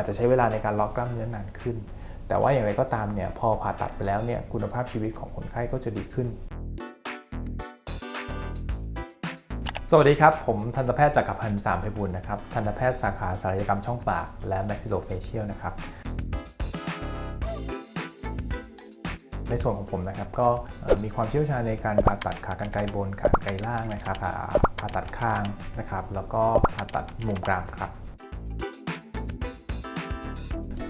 อาจจะใช้เวลาในการล็อกกล้ามเนื้อนานขึ้น แต่ว่าอย่างไรก็ตามเนี่ยพอผ่าตัดไปแล้วเนี่ยคุณภาพชีวิตของคนไข้ก็จะดีขึ้น สวัสดีครับ ผมทันตแพทย์จักรพันธ์สามไพบุญนะครับ ทันตแพทย์สาขาศัลยกรรมช่องปากและ maxillofacial นะครับในส่วนของผมนะครับก็มีความเชี่ยวชาญในการผ่าตัดขากรรไกรบนขากรรไกรล่างนะครับผ่าผ่าตัดข้างนะครับ แล้วก็ผ่าตัดมุมกรามครับ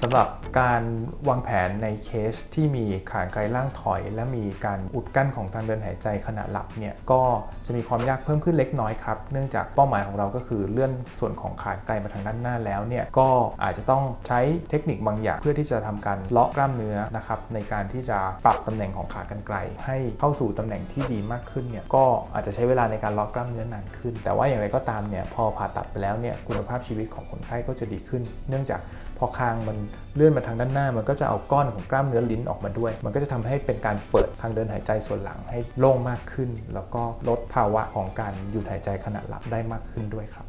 สำหรับการวางแผนในเคสที่มีขากรรไกรล่างถอย และมีการอุดกั้นของทางเดินหายใจขณะหลับเนี่ยก็จะมีความยากเพิ่มขึ้นเล็กน้อยครับ เนื่องจากเป้าหมายของเราก็คือเลื่อนส่วนของขากรรไกรมาทางด้านหน้าแล้วเนี่ยก็อาจจะต้องใช้เทคนิคบางอย่าง เพื่อที่จะทำการเลาะกล้ามเนื้อนะครับในการที่จะปรับตำแหน่งของขากรรไกรให้เข้าสู่ตำแหน่งที่ดีมากขึ้นเนี่ยก็อาจจะใช้เวลาในการเลาะกล้ามเนื้อนานขึ้น แต่ว่าอย่างไรก็ตามเนี่ยพอผ่าตัดไปแล้วเนี่ยคุณภาพชีวิตของคนไข้ก็จะดีขึ้น เนื่องจากพอคางมันเลื่อนมาทางด้านหน้า มันก็จะเอาก้อนของกล้ามเนื้อลิ้นออกมาด้วย มันก็จะทำให้เป็นการเปิดทางเดินหายใจส่วนหลังให้โล่งมากขึ้น แล้วก็ลดภาวะของการหยุดหายใจขณะหลับได้มากขึ้นด้วยครับ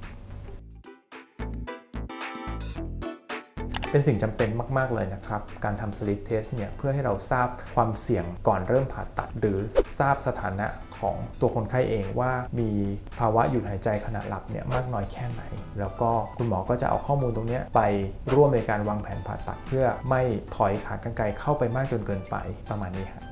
เป็นสิ่งจำเป็นมาก ๆ เลยนะครับ การทำสลิปเทสเนี่ยเพื่อให้เราทราบความเสี่ยงก่อนเริ่มผ่าตัด หรือทราบสถานะของตัวคนไข้เองว่ามีภาวะหยุดหายใจขณะหลับเนี่ยมากน้อยแค่ไหน แล้วก็คุณหมอก็จะเอาข้อมูลตรงนี้ไปร่วมในการวางแผนผ่าตัด เพื่อไม่ถอยขากรรไกรเข้าไปมากจนเกินไปประมาณนี้ครับ